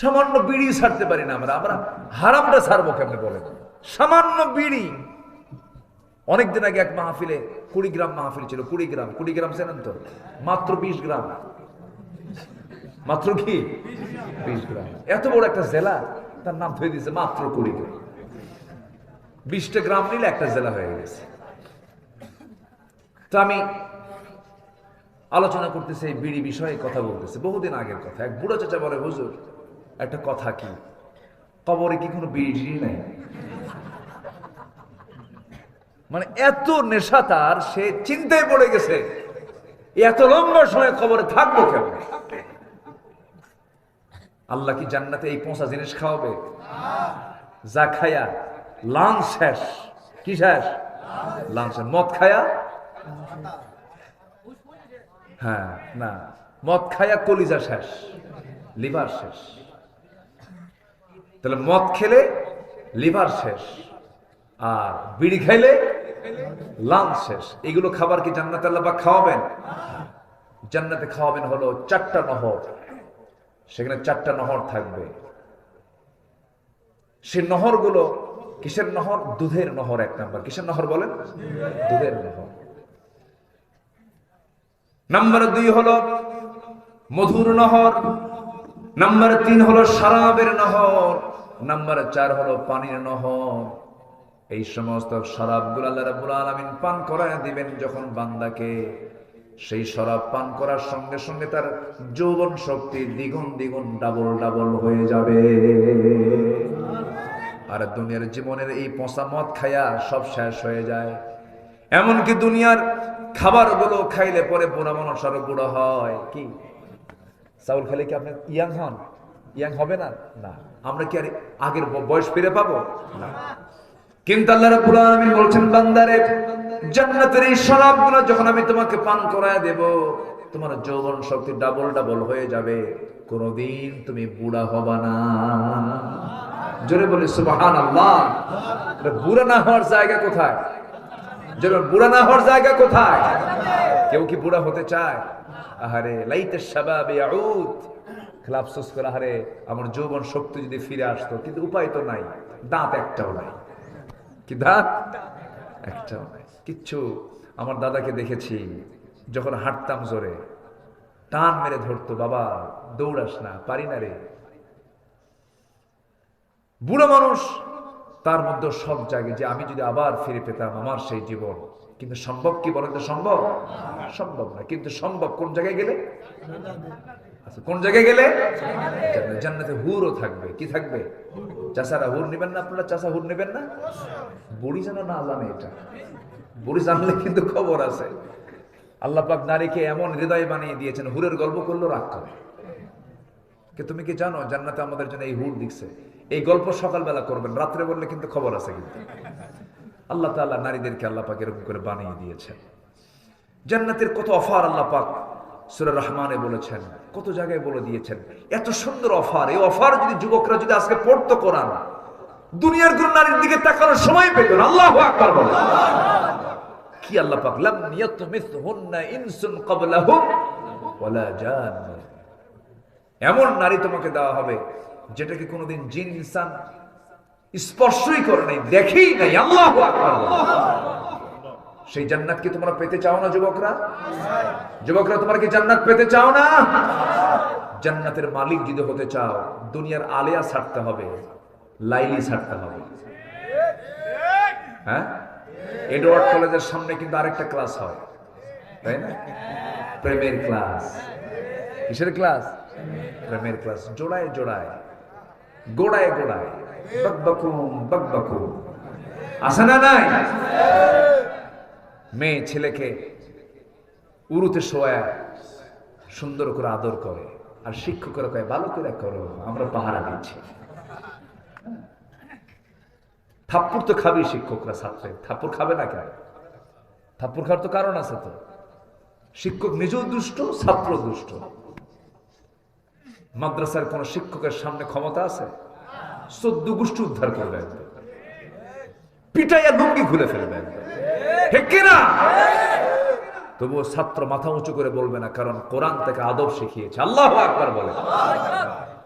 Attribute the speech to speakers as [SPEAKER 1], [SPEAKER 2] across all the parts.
[SPEAKER 1] সামান্য বিড়ি ছাড়তে পারি না আমরা। আমরা হারামটা ছাড়বো কেমনে বলেন? সামান্য বিড়ি। অনেকদিন আগে এক মাহফিলে কুড়ি গ্রাম মাহফিল ছিল। কুড়ি গ্রাম কুড়ি গ্রাম জানেন তো? মাত্র বিশ গ্রাম। মাত্র কি? বিশ গ্রাম। এত বড় একটা জেলা, তার নাম ধরে দিয়েছে মাত্র কুড়ি গ্রাম বিশটা গ্রাম নিলে একটা জেলা হয়ে গেছে। তো আমি আলোচনা করতেছে এই বিড়ি বিষয়ে কথা বলতেছে। বহুদিন আগের কথা। এক বুড়ো চাচা বলে, হুজুর একটা কথা কি? কবরে কি কোনো বিড়ি নেই? মানে এত নেশা তার, সে চিন্তায় পড়ে গেছে, এত লম্বা সময় কবরে থাকব কেমন? আল্লাহ কি জান্নাতে এই পচা জিনিস খাওয়াবে? যা খায়া লাঞ্চ শেষ। কি শেষ? লাঞ্চ মদ খায়া? হ্যাঁ না, মদ খায়া কলিজা শেষ, লিভার শেষ। তাহলে মদ খেলে লিভার শেষ, আর বিড়ি খাইলে লাঞ্চ শেষ। এগুলো খাবার কি জান্নাতে আল্লাহ খাওয়াবেন? জান্নাতে খাওয়াবেন হলো চারটা নহর। সেখানে চারটা নহর থাকবে। সে নহরগুলো কিসের নহর? দুধের নহর, এক নাম্বার। কিসের নহর বলেন? দুধের নহর। নাম্বার দুই হলো মধুর নহর। নাম্বার তিন হলো শরাবের নহর। নাম্বার চার হলো পানির নহর। এই সমস্ত আল্লাহ রাব্বুল আলামিন পান করায় দিবেন যখন বান্দাকে। সেই শরাব পান করার সঙ্গে সঙ্গে তার যৌবন শক্তি দ্বিগুণ দ্বিগুণ ডাবল ডাবল হয়ে যাবে। আর দুনিয়ার জীবনের এই পচা মদ খায়া সব শেষ হয়ে যায়। এমনকি দুনিয়ার খাবারগুলো খাইলে পরে বুড়া মানুষ আরও বুড়ো হয়। কি? চাউল খেলে কি আপনি ইয়াং হন? ইয়াং হবে না? না। আমরা কি আর আগের বয়স ফিরে পাবো? কিন্তু আল্লাহ রাব্বুল আলামিন বলছেন, বান্দারে, জান্নাতের এই শরাবগুলো যখন আমি তোমাকে পান করায় দেব, তোমার যৌবন শক্তি ডাবল ডাবল হয়ে যাবে। কোনোদিন তুমি বুড়া হবা না। জোরে বলি, সুবহানাল্লাহ। এটা বুড়া না হওয়ার জায়গা কোথায়? যেমন বুড়া না হওয়ার জায়গা কোথায়? কেউ কি বুড়া হতে চায়? আহারে লাইতে শাবাবে আউদ খেলা করে আহারে আমার যৌবন শক্তি যদি ফিরে আসতো, কিন্তু উপায় তো নাই, দাঁত একটাও নাই। কি দাঁত? একটাও নাই। কিচ্ছু। আমার দাদাকে দেখেছি, যখন হাঁটতাম জোরে, টান মেরে ধরতো, বাবা, দৌড়াস না, পারি না রে। বুড়ো মানুষ, তার মধ্যে সব জাগে যে আমি যদি আবার ফিরে পেতাম আমার সেই জীবন। কিন্তু সম্ভব কি বলেন তো সম্ভব? সম্ভব না। কিন্তু সম্ভব কোন জায়গায় গেলে? আচ্ছা কোন জায়গায় গেলে? জান্নাত- হুরও থাকবে। কি থাকবে? চাষারা হুর নেবেন না আপনারা? চাষা হুর নেবেন না? বুড়ি যেন না জানে এটা। বুড়ি জানলে কিন্তু খবর আছে। আল্লাহ পাক নারীকে এমন হৃদয় বানিয়ে দিয়েছেন, হুরের গল্প করল রাগ করে। কে তুমি কি জানো, জান্নাতে আমাদের জন্য এই হুর দিচ্ছে। এই গল্প সকালবেলা করবেন, রাত্রে বললে কিন্তু খবর আছে কিন্তু। আল্লাহ তাআলা নারীদেরকে আল্লাহ পাক এরকম করে বানিয়ে দিয়েছেন। জান্নাতের কত অফার আল্লাহ পাক। সূরা রহমানে বলেছেন, কত জায়গায় বলে দিয়েছেন, এত সুন্দর অফার, এই অফার যদি যুবকরা যদি আজকে পড়তো কোরআন, দুনিয়ার কোন নারীর দিকে তাকানোর সময় পেত না, আল্লাহু আকবার বলে। কি আল্লাহ পাক? লাম ইয়াতমিসহুন্না ইনসুন ক্বাবলাহুম ওয়ালা জান এমন নারী তোমাকে দেওয়া হবে যেটাকে কোনোদিন জিন, ইনসান স্পর্শই করে নাই, দেখেই নাই, আল্লাহ সেই জান্নাত কি তোমরা পেতে চাও না যুবকরা? যুবকরা, তোমরা কি জান্নাত পেতে চাও না? জান্নাতের মালিক যদি হতে চাও, দুনিয়ার আলেয়া ছাড়তে হবে, লাইলি ছাড়তে হবে। হ্যাঁ? এডওয়ার্ড কলেজের সামনে কিন্তু আরেকটা ক্লাস হয়, তাই না? প্রেমের ক্লাস। কিসের ক্লাস? প্রেমের ক্লাস। জোড়ায় জোড়ায়, গোড়ায় গোড়ায়। বকবকুম বকবকুম। আছে না নাই? মেয়ে ছেলেকে উরুতে শোয়া সুন্দর করে আদর করে, আর শিক্ষকরা কয় ভালো করে করো আমরা পাহারা দিচ্ছি। থাপ্পড় তো খাবি শিক্ষকরা, ছাত্রে। থাপ্পড় খাবে না কেন? থাপ্পড় খাওয়ার তো কারণ আছে তো। শিক্ষক নিজেও দুষ্ট ছাত্র দুষ্ট। মাদ্রাসার কোন শিক্ষকের সামনে ক্ষমতা আছে? চোদ্দ গোষ্ঠী উদ্ধার করবে পিটাইয়া লুঙ্গি খুলে ফেলবে একদম। ঠিক কিনা? তবুও ছাত্র মাথা উঁচু করে বলবে না কারণ কোরআন থেকে আদব শিখিয়েছে। আল্লাহ আকবার বলে।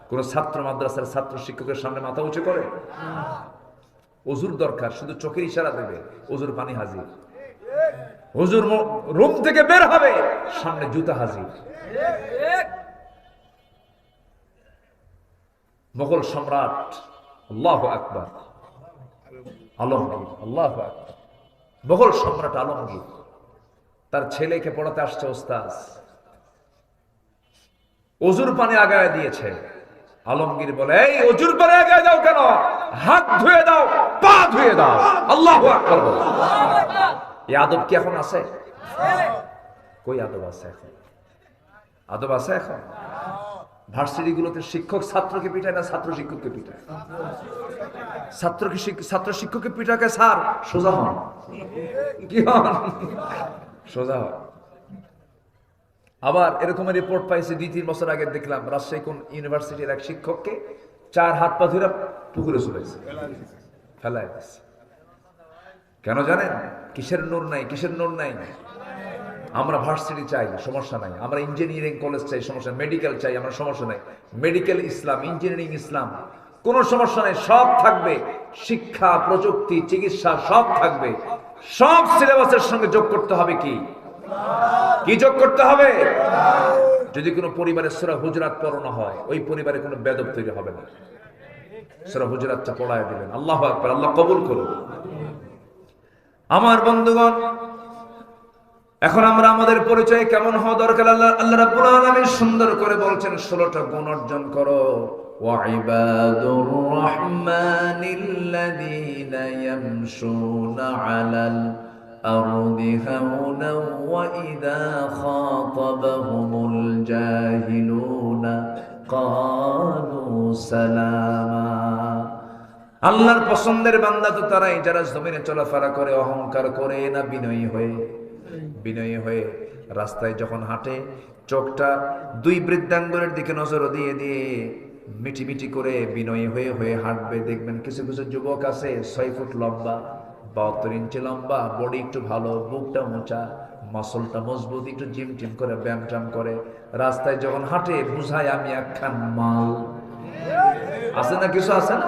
[SPEAKER 1] কোন ছাত্র মাদ্রাসার ছাত্র শিক্ষকের সামনে মাথা উঁচু করে? অজুর দরকার শুধু চোখের ইশারা দেবে অজুর পানি হাজির। হুজুর রুম থেকে বের হবে সামনে জুতা হাজির। মোগল সম্রাট আল্লাহ আকবর। আলমগীর আল্লাহ আকবর। মোগল সম্রাট আলমগীর তার ছেলেকে পড়াতে আসছে ওস্তাজ অজুর পানি আগায় দিয়েছে। আলমগীর বলে এই অজুর পানি আগায় দাও কেন? হাত ধুয়ে দাও পা ধুয়ে দাও। আল্লাহ এই আদব কি এখন আছে? কই আদব আছে এখন? আদব আছে এখন? ভার্সিটি গুলোতে শিক্ষক ছাত্রকে পিটায় না ছাত্র শিক্ষককে পিটায়? ছাত্রকে ছাত্র শিক্ষককে পিটাকে স্যার? সোজা হন। কি হন? সোজা হন। আবার এরকম রিপোর্ট পাইছে, দুই, তিন বছর আগে দেখলাম রাজশাহী কোন ইউনিভার্সিটির এক শিক্ষককে চার হাত পা ধরে পুকুরে চলেছে ফেলায় কেন জানেন? কিসের নূর নাই, কিসের নূর নাই? আমরা ভার্সিটি চাই, সমস্যা নাই। আমরা ইঞ্জিনিয়ারিং কলেজ চাই, সমস্যা মেডিকেল চাই, আমরা সমস্যা নাই। মেডিকেল ইসলাম, ইঞ্জিনিয়ারিং ইসলাম, কোনো সমস্যা নাই, সব থাকবে। শিক্ষা, প্রযুক্তি, চিকিৎসা, সব থাকবে। সব সিলেবাসের সঙ্গে যোগ করতে হবে কি? কি যোগ করতে হবে? যদি কোনো পরিবারের সুরা হুজরাত পড়ানো হয়, ওই পরিবারে কোনো বেদব তৈরি হবে না। সুরা হুজরাতটা পড়ায় দিবেন। আল্লাহ আল্লাহ কবুল করুন। আমার বন্ধুগণ এখন আমরা আমাদের পরিচয় কেমন হওয়া দরকার? আল্লাহ আল্লাহ রাব্বুল আলামিন সুন্দর করে বলছেন 16টা গুণ অর্জন করো। ওয়াইবাদুর রহমানিল্লাযীনা ইয়ামশুনা আলাল আরদি হাওনা ওয়া ইযা খাতাবাহুমুল জাহিলুনা ক্বালু সালামা। আল্লাহর পছন্দের বান্দা তো তারাই, যারা জমিনে চলাফেরা করে, অহংকার করে, না বিনয়ী হয়ে। বিনয়ী হয়ে রাস্তায় যখন হাঁটে, চোখটা দুই বৃদ্ধাঙ্গনের দিকে নজর দিয়ে দিয়ে মিটি মিটি করে বিনয়ী হয়ে হয়ে হাঁটবে। দেখবেন কিছু কিছু যুবক আছে, ছয় ফুট লম্বা, বাহাত্তর ইঞ্চি লম্বা, বডি একটু ভালো, বুকটা মোচা মাসলটা মজবুত, একটু জিম টিম করে ব্যায়াম ট্যাম করে। রাস্তায় যখন হাঁটে, বুঝায়, আমি একখান মাল। আছে না কিছু আছে না?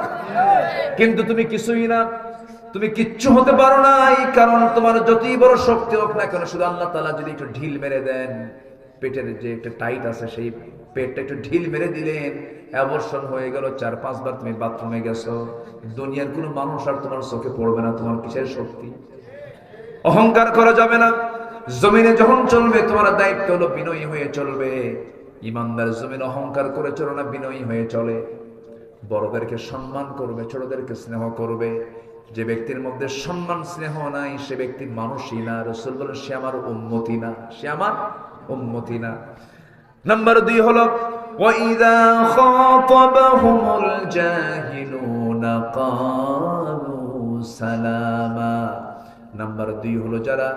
[SPEAKER 1] কিন্তু তুমি কিছুই না। তুমি কিচ্ছু হতে পারো না এই কারণ তোমার যতই বড় শক্তি হোক না কেন, শুধু আল্লাহ তালা যদি একটু ঢিল মেরে দেন, পেটের যে একটা টাইট আছে সেই পেটটা একটু ঢিল মেরে দিলেন অ্যাবর্ষণ হয়ে গেল, চার পাঁচবার তুমি বাথরুমে গেছো, দুনিয়ার কোনো মানুষ আর তোমার চোখে পড়বে না, তোমার কিসের শক্তি? অহংকার করা যাবে না। জমিনে যখন চলবে, তোমার দায়িত্ব হলো বিনয়ী হয়ে চলবে। ইমানদার জমিন অহংকার করে চলো না, বিনয়ী হয়ে চলে। বড়দেরকে সম্মান করবে, ছোটদেরকে স্নেহ করবে। যে ব্যক্তির মধ্যে সম্মান স্নেহ নাই সে ব্যক্তি মানুষই না রসুল বলেন সে আমার উন্মতি না সে আমার উন্মতি না নাম্বার দুই হলো وَإِذَا خَاطَبَهُمُ الْجَاهِلُونَ قَالُوا سَلَامًا নাম্বার দুই হলো যারা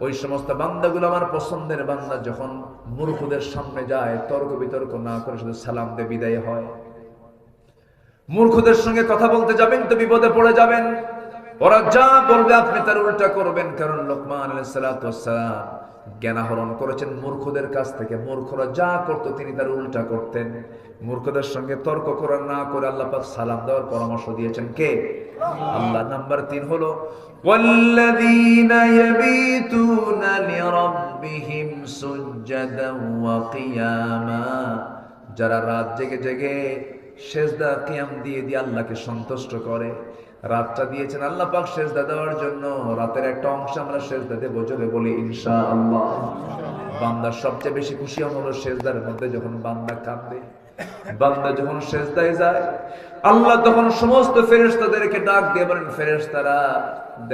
[SPEAKER 1] ওই সমস্ত বান্দাগুলো আমার পছন্দের বান্দা যখন মূর্খদের সামনে যায় তর্ক বিতর্ক না করে শুধু সালাম দিয়ে বিদায় হয় মূর্খদের সঙ্গে কথা বলতে যাবেন তো বিপদে পড়ে যাবেন ওরা যা বলবে আপনি তার উল্টা করবেন কারণ লোকমান আলাইসালাম জ্ঞান আহরণ করেছেন মূর্খদের কাছ থেকে মূর্খরা যা করতো তিনি তার উল্টা করতেন মূর্খদের সঙ্গে তর্ক করার না করে আল্লাহ পাক সালাম দেওয়ার পরামর্শ দিয়েছেন কে আল্লাহ নাম্বার তিন হলো والذين يبيتون لربهم سجدا وقياما যারা রাত জেগে জেগে সেজদা কিয়াম দিয়ে দিয়ে আল্লাহকে সন্তুষ্ট করে। রাতটা দিয়েছেন আল্লাহ পাক সেজদা দেওয়ার জন্য। রাতের একটা অংশ আমরা সেজদা দেবো জোরে বলি ইনশা আল্লাহ বান্দার সবচেয়ে বেশি খুশি হলো সেজদার মধ্যে যখন বান্দা কাঁদবে বান্দা যখন সেজদায় যায়, আল্লাহ তখন সমস্ত ফেরেশতাদেরকে ডাক দিয়ে বলেন, ফেরেশতারা,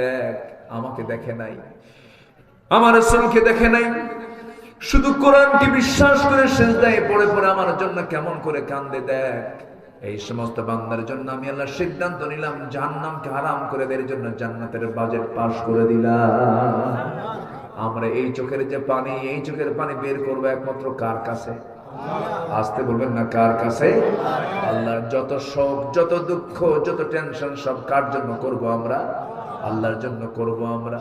[SPEAKER 1] দেখ, আমাকে দেখে নাই। আমার রসুলকে দেখে নাই। শুধু কোরআনকে বিশ্বাস করে সেজদায় পড়ে পড়ে আমার জন্য কেমন করে কান্দে দেখ। এই সমস্ত বান্দার জন্য আমি আল্লাহ সিদ্ধান্ত নিলাম, জাহান্নামকে হারাম করে দেওয়ার জন্য জান্নাতের বাজেট পাশ করে দিলাম। আমরা এই চোখের যে পানি, এই চোখের পানি বের করব একমাত্র কার কাছে? আসতে বলবেন না কার কাছে? আল্লাহর যত শোক, যত দুঃখ, যত টেনশন সব কার জন্য করব আমরা? আল্লাহর জন্য করব আমরা।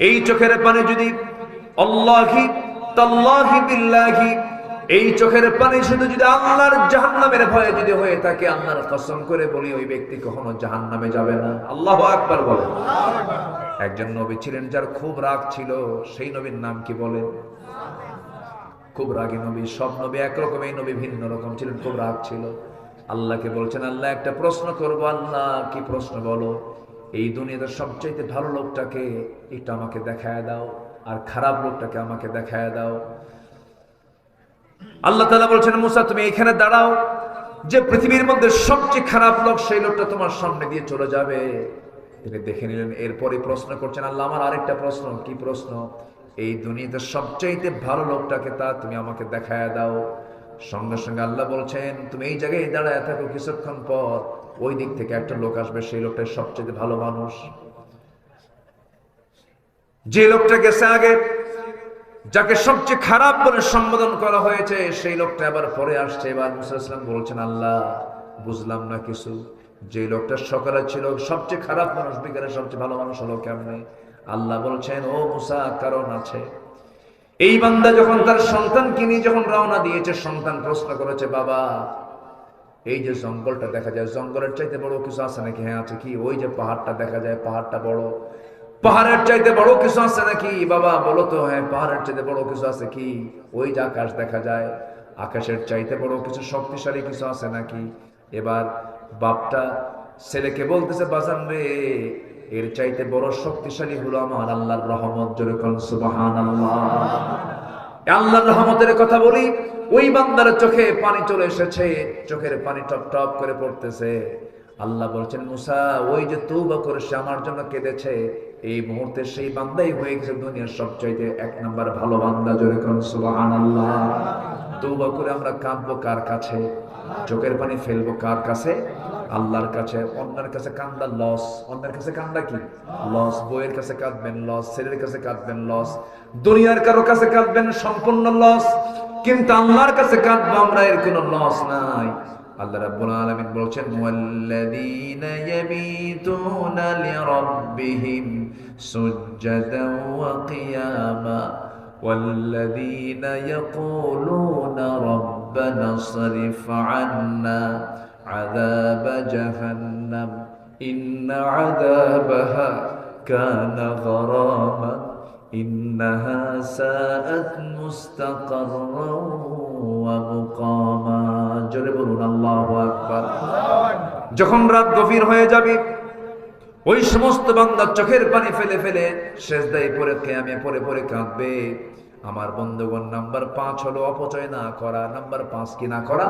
[SPEAKER 1] এই চোখের পানি যদি আল্লাহি, তাল্লাহি বিল্লাহি এই চোখের পানি শুধু যদি আল্লাহর জাহান্নামের ভয়ে যদি হয়ে থাকে, আল্লাহর কসম করে বলি, ওই ব্যক্তি কখনো জাহান্নামে যাবে না। আল্লাহ আকবার বলেন। একজন নবী ছিলেন যার খুব রাগ ছিল, সেই নবীর নাম কি বলেন? খুব রাগী নবী, সব নবী একরকম, এই নবী ভিন্ন রকম ছিলেন, খুব রাগ ছিল। আল্লাহকে বলছেন, আল্লাহ, একটা প্রশ্ন করব। আল্লাহ, কি প্রশ্ন বলো? এই দুনিয়াতে সবচাইতে ভালো লোকটাকে একটু আমাকে দেখায় দাও, আর খারাপ লোকটাকে আমাকে দেখায় দাও। আল্লাহ তালা বলছেন, মুসা, তুমি এখানে দাঁড়াও। যে পৃথিবীর মধ্যে সবচেয়ে খারাপ লোক সেই লোকটা তোমার সামনে দিয়ে চলে যাবে। তিনি দেখে নিলেন এরপরে প্রশ্ন করছেন, আল্লাহ, আমার আরেকটা প্রশ্ন। কি প্রশ্ন? এই দুনিয়াতে সবচাইতে ভালো লোকটাকে তা তুমি আমাকে দেখায় দাও। সঙ্গে সঙ্গে আল্লাহ বলছেন, তুমি এই জায়গায় দাঁড়ায় থাকো কিছুক্ষণ পর, ওই দিক থেকে একটা লোক আসবে, সেই লোকটাই সবচেয়ে ভালো মানুষ। যে লোকটা গেছে আগে যাকে সবচেয়ে খারাপ বলে সম্বোধন করা হয়েছে, সেই লোকটা আবার পরে আসছে। এবার মুসাইসলাম বলছেন, আল্লাহ, বুঝলাম না কিছু। যে লোকটা সকালে ছিল, সবচেয়ে খারাপ মানুষ, বিকালে সবচেয়ে ভালো মানুষ হলো কেমনে? আল্লাহ বলছেন, ও মুসা, কারণ আছে। এই বান্দা যখন তার সন্তানকে নিয়ে যখন রওনা দিয়েছে, সন্তান প্রশ্ন করেছে, বাবা, এই যে জঙ্গলটা দেখা যায়, জঙ্গলের চাইতে বড় কিছু আছে নাকি? হ্যাঁ আছে কি? ওই যে পাহাড়টা দেখা যায়, পাহাড়টা বড়। পাহাড়ের চাইতে বড় কিছু আছে নাকি? বাবা, বলো তো হ্যাঁ পাহাড়ের চাইতে বড় কিছু আছে কি? ওই যে আকাশ দেখা যায়, আকাশের চাইতে বড় কিছু শক্তিশালী কিছু আছে নাকি? এবার বাপটা ছেলেকে বলতেছে, বাজান রে, এর চাইতে বড় শক্তিশালী হলো আমার আল্লাহর রহমত আল্লাহ আল্লাহর রহমতের কথা বলি, ওই বান্দার চোখে পানি চলে এসেছে, চোখের পানি টপ টপ করে পড়তেছে। আল্লাহ বলছেন, মুসা, ওই যে তৌবা করে সে আমার জন্য কেঁদেছে। এই মুহূর্তে সেই বান্দাই হয়ে গেছে দুনিয়ার সবচাইতে এক নাম্বার ভালো বান্দা, জোরে কোন সুবাহান আল্লাহ তৌবা করে আমরা কাঁদবো কার কাছে? চোখের পানি ফেলব কার কাছে? আল্লাহর কাছে, অন্যের কাছে কান্দা লস অন্যের কাছে কান্দা কি? লস বইয়ের কাছে কাঁদবেন লস ছেলের কাছে কাঁদবেন লস দুনিয়ার কারও কাছে কাঁদবেন সম্পূর্ণ লস কিন্তু আল্লাহর কাছে কাঁদবো আমরা, এর কোনো লস নাই। আল্লাহ রাব্বুল আলামিন বলছেন, ওয়াল্লাযীনা ইয়াবিতুনা লিরাব্বিহিম সুজদান ওয়া কিয়ামা والذين يقولون ربنا اصرف عنا عذاب جهنم إن عذابها كان غراما إنها ساءت مستقرا ومقاما জোরে বলুন আল্লাহু আকবার যখন রাত গভীর হয়ে যাবে ওই সমস্ত বান্দা চোখের পানি ফেলে ফেলে শেষদাই পরে কেয়ামে পরে পরে কাঁদবে। আমার বন্ধুগণ, নাম্বার পাঁচ হলো অপচয় না করা, নাম্বার পাঁচ কি না করা?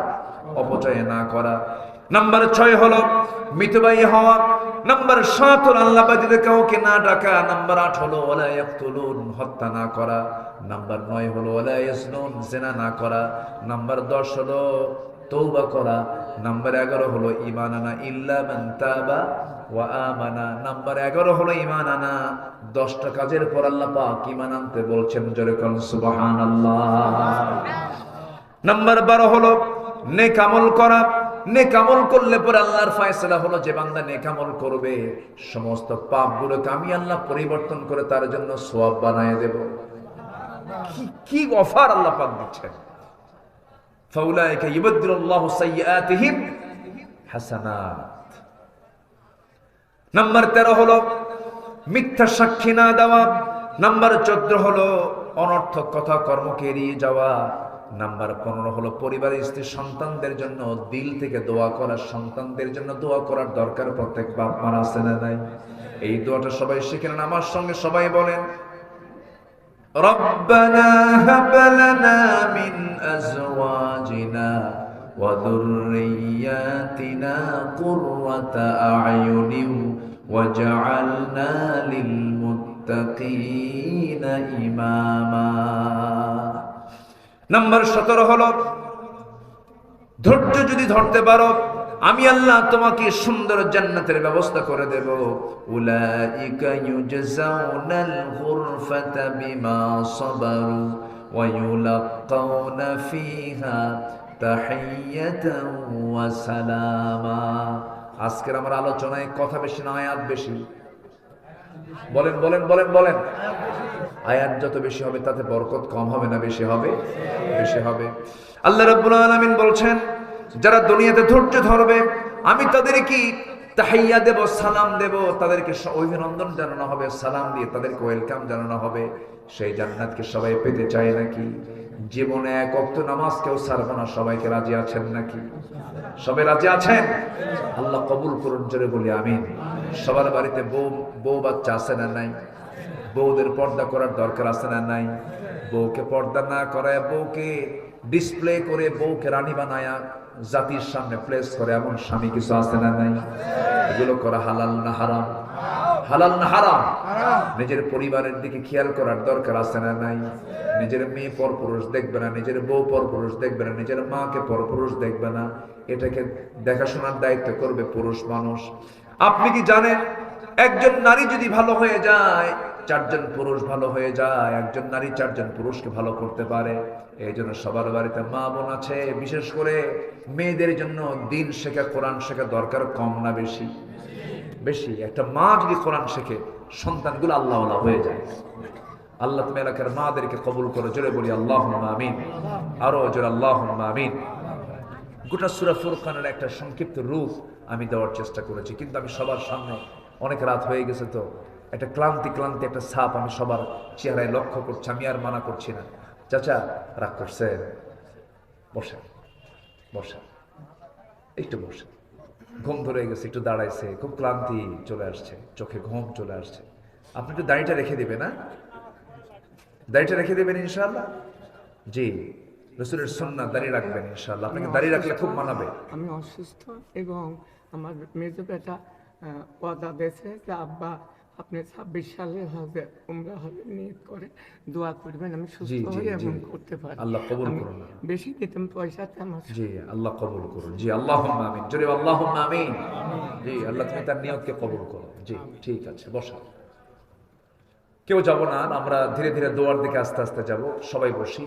[SPEAKER 1] অপচয় না করা। নাম্বার ছয় হলো মিতবাই হওয়া, নাম্বার সাত হলো আল্লাহ বাদিতে কাউকে না ডাকা, নাম্বার আট হলো ওলা ইয়াকতুলুন, হত্যা না করা। নাম্বার নয় হলো ওলা ইয়াসনুন জেনা না করা। নাম্বার দশ হলো তৌবা করা। নাম্বার এগারো হলো ইমান আনা ইল্লা তাবা ওয়া আমানা। নাম্বার এগারো হলো ইমান আনা দশটা কাজের পর আল্লাহ পাক ইমান আনতে বলছেন জোরে কোন, সুবহানাল্লাহ। নাম্বার বারো হলো নেক আমল করা। নেক আমল করলে পরে আল্লাহর ফয়সালা হলো যে বান্দা নেক আমল করবে, সমস্ত পাপগুলোকে আমি আল্লাহ পরিবর্তন করে তার জন্য সোয়াব বানায় দেব। কি কি অফার আল্লাহ পাক দিচ্ছেন। ফাউলাইকা ইউবদ্দিলুল্লাহু সাইয়্যাতিহিম হাসানাত। নাম্বার 13 হলো, মিথ্যা সাক্ষী না দেওয়া। নাম্বার 14 হলো, অনর্থক কথা কর্মকে এড়িয়ে যাওয়া। নাম্বার পনেরো হলো, পরিবারের স্ত্রী সন্তানদের জন্য দিল থেকে দোয়া করা। সন্তানদের জন্য দোয়া করার দরকার প্রত্যেক বাপ মার আছে না নাই? এই দোয়াটা সবাই শিখেন আমার সঙ্গে সবাই বলেন ربنا هب لنا من أزواجنا وذرياتنا قرة أعين وجعلنا للمتقين إماما নাম্বার সতেরো হলো ধৈর্য যদি ধরতে পারো আমি আল্লাহ তোমাকে সুন্দর জান্নাতের ব্যবস্থা করে দেব। উলাইকা ইউজাউনাল গুরফাতা বিমা সাবারু ওয়া ইউলাকাউনা ফিহা তাহিয়াতান ওয়া সালামা। আজকের আমার আলোচনায় কথা বেশি না, আয়াত বেশি। বলেন বলেন বলেন বলেন। আয়াত যত বেশি হবে তাতে বরকত কম হবে না বেশি হবে? বেশি হবে। আল্লাহ রাব্বুল আলামিন বলছেন যারা দুনিয়াতে ধৈর্য ধরবে, আমি তাদের কি তাহাইয়া দেব, সালাম দেব, তাদেরকে অভিনন্দন জানানো হবে, সালাম দিয়ে তাদেরকে ওয়েলকাম জানানো হবে। সেই জান্নাতকে সবাই পেতে চায় নাকি? জীবনে এক অক্ত নামাজ কেউ সারবে না, সবাইকে রাজি আছেন নাকি? সবাই রাজি আছেন? আল্লাহ কবুল করুন, জোরে বলি, আমিন। সবার বাড়িতে বউ বউ বাচ্চা আছে না নাই? বউদের পর্দা করার দরকার আছে না নাই? বউকে পর্দা না করায় বউকে ডিসপ্লে করে বউকে রানী বানায়া জাতির সামনে প্লেস করে এমন স্বামী কিছু আছে না নাই? এগুলো করা হালাল না হারাম? হালাল না হারাম? নিজের পরিবারের দিকে খেয়াল করার দরকার আছে না নাই? নিজের মেয়ে পর পুরুষ দেখবে না, নিজের বউ পর পুরুষ দেখবে না, নিজের মাকে পর পুরুষ দেখবে না। এটাকে দেখাশোনার দায়িত্ব করবে পুরুষ মানুষ। আপনি কি জানেন? একজন নারী যদি ভালো হয়ে যায় চারজন পুরুষ ভালো হয়ে যায়, একজন নারী চারজন পুরুষকে ভালো করতে পারে। এই জন্য সবার বাড়িতে মা বোন আছে, বিশেষ করে মেয়েদের জন্য দিন শেখা, কোরআন শেখা দরকার কম না বেশি? বেশি। একটা মা যদি কোরআন শেখে, সন্তানগুলো আল্লাহ হয়ে যায়। আল্লাহ তুমি এলাকার মাদেরকে কবুল করে, জোরে বলি আল্লাহ আমিন। আরও জোরে আল্লাহ আমিন। গোটা সুরা ফুরকানের একটা সংক্ষিপ্ত রূপ আমি দেওয়ার চেষ্টা করেছি, কিন্তু আমি সবার সামনে অনেক রাত হয়ে গেছে তো। একটা ক্লান্তি ক্লান্তি একটা ছাপ আমি সবার চেহারায় লক্ষ্য করছি আমি আর মানা করছি না। চাচা রাগ করছেন বসেন বসেন। একটু বসেন। ঘুম ধরে গেছে একটু দাঁড়াইছে খুব ক্লান্তি চলে আসছে চোখে ঘুম চলে আসছে। আপনি একটু দাড়িটা রেখে দেবে না দাড়িটা রেখে দেবেন ইনশাল্লাহ জি রসুলের সন্না দাড়ি রাখবেন ইনশাল্লাহ আপনাকে দাড়ি রাখলে খুব মানাবে।
[SPEAKER 2] আমি অসুস্থ এবং আমার মেজো বেটা ওয়াদা দিয়েছে যে আব্বা আপনি ছাব্বিশ সালে হবে উমরা হবে নিয়ত করে দোয়া করবেন আমি সুস্থ হয়ে এবং করতে পারি।
[SPEAKER 1] আল্লাহ কবুল করুন।
[SPEAKER 2] বেশি দিতাম পয়সাতে আমার
[SPEAKER 1] জি আল্লাহ কবুল করুন। জি আল্লাহ আমিন। জোরে আল্লাহ আমিন। জি আল্লাহ তুমি তার নিয়তকে কবুল করো। জি ঠিক আছে বসা। কেউ যাব না আমরা ধীরে ধীরে দোয়ার দিকে আস্তে আস্তে যাব। সবাই বসি।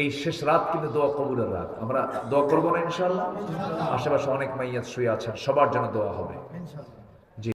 [SPEAKER 1] এই শেষ রাত কিন্তু দোয়া কবুলের রাত। আমরা দোয়া করব না ইনশাল্লাহ আশেপাশে অনেক মাইয়াত শুয়ে আছেন সবার জন্য দোয়া হবে।